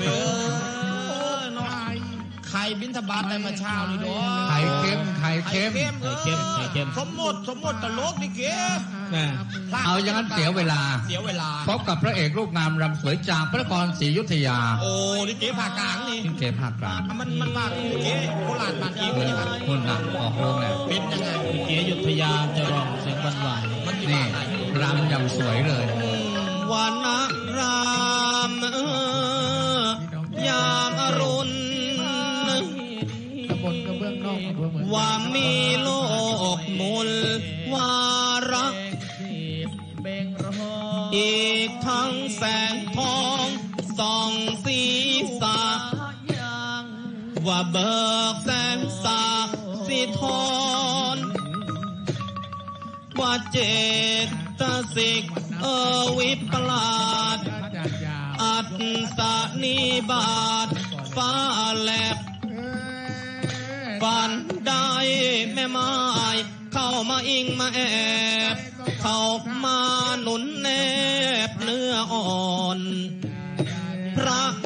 เนี่ยเออเนาะไข่บินทบาทได้มาเช้านี่ด้วยไข่เค็มไข่ไข่เค็มเค็มไข่เค็มไข่เค็มสมมติสมมติตลกนี่เก๋นะเอาอย่างนั้นเสียเวลา เสียเวลา พบกับพระเอกรูปงามรำสวยจากพระนครศรีอยุธยา โอ้นี่เก๋ภาคกลางนี่ที่เกภาคกลางอะมันมันภาคนี่เก๋โคราชบ้านเก๋คุเป็นณยังไงคุณนะออกโรงเนี่ยเป็นยังไงเก๋อยุธยาจะร้องเสียงหวานมันที่นี่บ้านไหนรำอย่างสวยเลย ลกระเบื้องนอกอำเภอเมืองว่ามีโลกมุลวาระอีกทั้งแสงทองส่องสีสาว่าเบิกแสงสาสิทอนว่าเจตสิกเอวิปลาดอาจารย์ยาวอัศสนิบาตฟ้าแลบ ยฝันได้แม่ไม้เข้ามาอิงมาแอบเข้ามาหนุนแนบเนื้ออ่อน พระมา